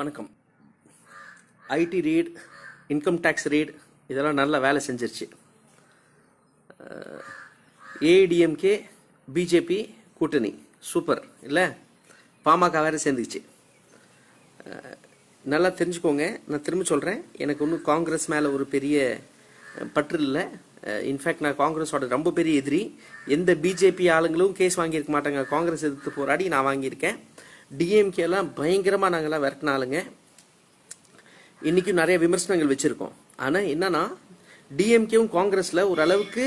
வணக்கம். IT raid income tax raid இதெல்லாம் நல்லா வேலை செஞ்சிருச்சு. ஏடிஎம்கே பிஜேபி கூட்டணி. சூப்பர் இல்லை? பாமக வேறு சேர்ந்துச்சு நல்லா தெரிஞ்சுக்கோங்க. நான் திரும்ப சொல்கிறேன் எனக்கு ஒன்றும் காங்கிரஸ் மேலே ஒரு பெரிய பற்று இல்லை. இன்ஃபேக்ட் நான் காங்கிரஸோட ரொம்ப பெரிய எதிரி. எந்த பிஜேபி ஆளுங்களும் கேஸ் வாங்கியிருக்க மாட்டாங்க. காங்கிரஸ் எதிர்த்து போராடி நான் வாங்கியிருக்கேன். டிஎம்கேலாம் பயங்கரமாக நாங்கள்லாம் விரட்டினாலுங்க இன்றைக்கும் நிறைய விமர்சனங்கள் வச்சுருக்கோம். ஆனால் என்னன்னா டிஎம்கேவும் காங்கிரஸில் ஓரளவுக்கு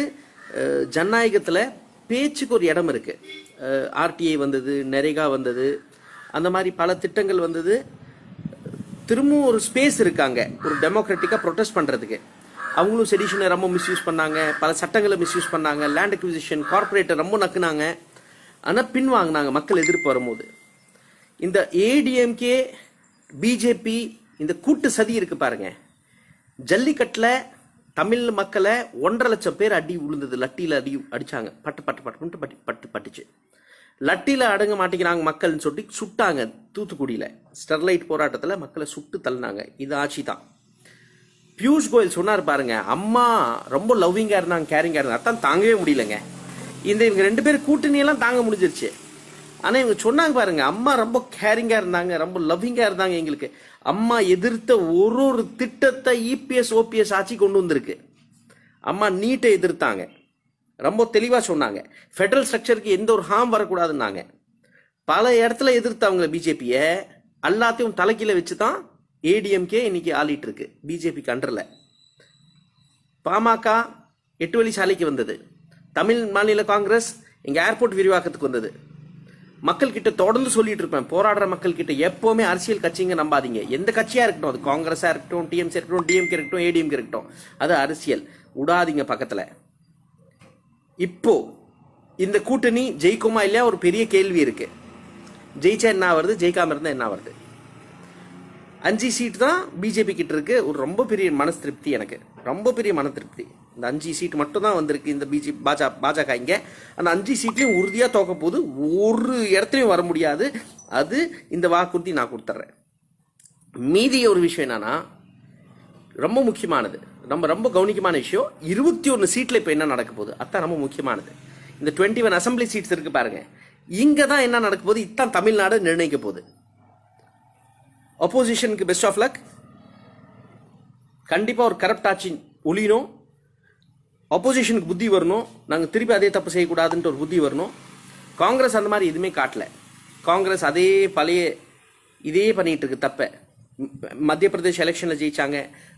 ஜனநாயகத்தில் பேச்சுக்கு ஒரு இடம் இருக்குது ஆர்டிஐ வந்தது நெரேகா வந்தது அந்த மாதிரி பல திட்டங்கள் வந்தது. திரும்பவும் ஒரு ஸ்பேஸ் இருக்காங்க ஒரு டெமோக்ராட்டிக்காக ப்ரொட்டஸ்ட் பண்ணுறதுக்கு அவங்களும் செடிஷனை ரொம்ப மிஸ்யூஸ் பண்ணாங்க பல சட்டங்களை மிஸ்யூஸ் பண்ணாங்க லேண்ட் அக்விசிஷன் கார்பரேட்டர் ரொம்ப நக்குனாங்க. ஆனால் பின் வாங்கினாங்க மக்கள் எதிர்ப்பு வரும்போது. இந்த ஏடிஎம்கே பிஜேபி இந்த கூட்டு சதி இருக்கு பாருங்க. ஜல்லிக்கட்டில் தமிழ் மக்களை ஒன்றரை லட்சம் பேர் அடி விழுந்தது லட்டியில் அடி அடிச்சாங்க. பட்டு பட்டு பட்டு பட்டு பட்டு பட்டுச்சு. லட்டியில் அடங்க மாட்டேங்கிறாங்க மக்கள்னு சொல்லிட்டு சுட்டாங்க தூத்துக்குடியில். ஸ்டெர்லைட் போராட்டத்தில் மக்களை சுட்டு தள்ளினாங்க. இது ஆட்சி தான். பியூஷ் கோயல் சொன்னார் பாருங்க அம்மா ரொம்ப லவ்விங்காக இருந்தாங்க கேரிங்காக இருந்தாங்க. அதான் தாங்கவே முடியலங்க. இந்த இவங்க ரெண்டு பேர் கூட்டணியெல்லாம் தாங்க முடிஞ்சிருச்சு. ஆனா இவங்க சொன்னாங்க பாருங்க அம்மா ரொம்ப கேரிங்கா இருந்தாங்க ரொம்ப லவ்விங்கா இருந்தாங்க எங்களுக்கு. அம்மா எதிர்த்த ஒரு ஒரு திட்டத்தை இபிஎஸ் ஓபிஎஸ் ஆட்சி கொண்டு வந்திருக்கு. அம்மா நீட்டை எதிர்த்தாங்க. ரொம்ப தெளிவா சொன்னாங்க. ஃபெடரல் ஸ்ட்ரக்சருக்கு எந்த ஒரு ஹார்ம் வரக்கூடாதுன்னாங்க. பல இடத்துல எதிர்த்தவங்க பிஜேபிய எல்லாத்தையும் தலைக்கீழ வச்சு தான் ஏடிஎம்கே இன்னைக்கு ஆளிட்டு இருக்கு பிஜேபி கண்டர்ல பாமக எட்டு வழி சாலைக்கு வந்தது. தமிழ் மாநில காங்கிரஸ் இங்கே ஏர்போர்ட் விரிவாக்கத்துக்கு வந்தது. மக்கள் கிட்ட தொடர்ந்து சொல்லிட்டு இருப்பேன். போராடுற மக்கள் கிட்ட எப்பவுமே அரசியல் கட்சிங்க நம்பாதீங்க. எந்த கட்சியா இருக்கட்டும் அது காங்கிரஸா இருக்கட்டும் டிஎம்சி இருக்கட்டும் டிஎம்கே இருக்கட்டும் ஏடிஎம்கே இருக்கட்டும். அது அரசியல். விடாதீங்க பக்கத்துல. இப்போ இந்த கூட்டணி ஜெயிக்குமா இல்லையா? ஒரு பெரிய கேள்வி இருக்கு. ஜெயிச்சா என்ன வருது ஜெயிக்காம இருந்தா என்ன வருது அஞ்சு சீட் தான் பிஜேபி கிட்ட இருக்கு. ஒரு ரொம்ப பெரிய மன திருப்தி எனக்கு. ரொம்ப பெரிய மன திருப்தி இந்த அஞ்சு சீட் மட்டும் தான் வந்திருக்கு இந்த பிஜே பாஜக பாஜக இங்க. அந்த அஞ்சு சீட்லையும் உறுதியாக தோக்க போது ஒரு இடத்துலையும் வர முடியாது. அது இந்த வாக்குறுதி நான் கொடுத்துட்றேன் மீதி ஒரு விஷயம் என்னன்னா ரொம்ப முக்கியமானது. நம்ம ரொம்ப கவனிக்கமான விஷயம் இருபத்தி ஒன்று சீட்டில் இப்போ என்ன நடக்க போகுது? அதான் ரொம்ப முக்கியமானது. இந்த டுவெண்ட்டி ஒன் அசம்பிளி சீட்ஸ் இருக்கு பாருங்க. இங்க தான் என்ன நடக்க போகுது? இதான் தமிழ்நாடு நிர்ணயிக்க போகுது. அப்போசிஷனுக்கு பெஸ்ட் ஆஃப் லக் கண்டிப்பாக ஒரு கரப்ட் ஆட்சி ஒழியணும். ஆப்போசிஷனுக்கு புத்தி வரணும். நாங்கள் திருப்பி அதே தப்பு செய்யக்கூடாதுன்ட்டு ஒரு புத்தி வரணும். காங்கிரஸ் அந்த மாதிரி எதுவுமே காட்டல. காங்கிரஸ் அதே பழைய இதே பண்ணிகிட்டு இருக்கு தப்ப. மத்திய பிரதேஷ் எலெக்ஷனில் ஜெயிச்சாங்க.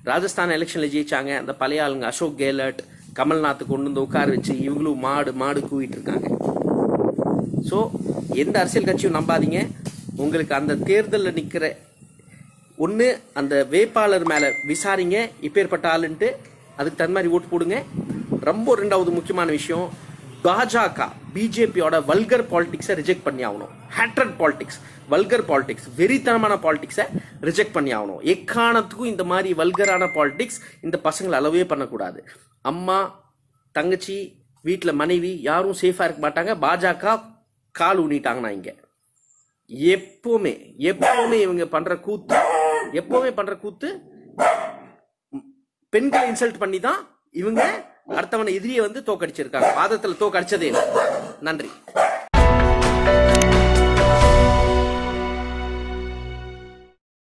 ராஜஸ்தான் எலெக்ஷனில் ஜெயிச்சாங்க. அந்த பழைய ஆளுங்க அசோக் கெஹ்லட் கமல்நாத் கொண்டு வந்து உட்கார வச்சு இவங்களும் மாடு மாடு கூவிட்டு இருக்காங்க. ஸோ எந்த அரசியல் கட்சியும் நம்பாதீங்க. உங்களுக்கு அந்த தேர்தலில் நிற்கிற ஒன்று அந்த வேட்பாளர் மேலே விசாரிங்க. இப்பேற்பட்ட ஆளுன்ட்டு அதுக்கு தகுந்த மாதிரி ஓட்டு போடுங்க. ரொம்ப ரெண்டாவது முக்கியமான விஷயம் பாஜக பிஜேபியோட வல்கர் பாலிடிக்ஸை ரிஜெக்ட் பண்ணி ஆகணும். ஹேட்ரட் பாலிடிக்ஸ் வல்கர் பாலிடிக்ஸ் வெறித்தனமான பாலிடிக்ஸை ரிஜெக்ட் பண்ணி ஆகணும். எக்காரணத்துக்கும் இந்த மாதிரி வல்கரான பாலிடிக்ஸ் இந்த பசங்களை அளவே பண்ணக்கூடாது. அம்மா தங்கச்சி வீட்டில் மனைவி யாரும் சேஃபாக இருக்க மாட்டாங்க. பாஜக கால் ஊனிட்டாங்கன்னா இங்கே. எப்போவுமே எப்போவுமே இவங்க பண்ணுற கூத்து எப்போவுமே பண்ணுற கூத்து பெண்களை இன்சல்ட் பண்ணி தான் இவங்க அடுத்தவனை எதிரியை வந்து தோக்கடிச்சிருக்காங்க. வாதத்துல தோக்கடிச்சதே. நன்றி.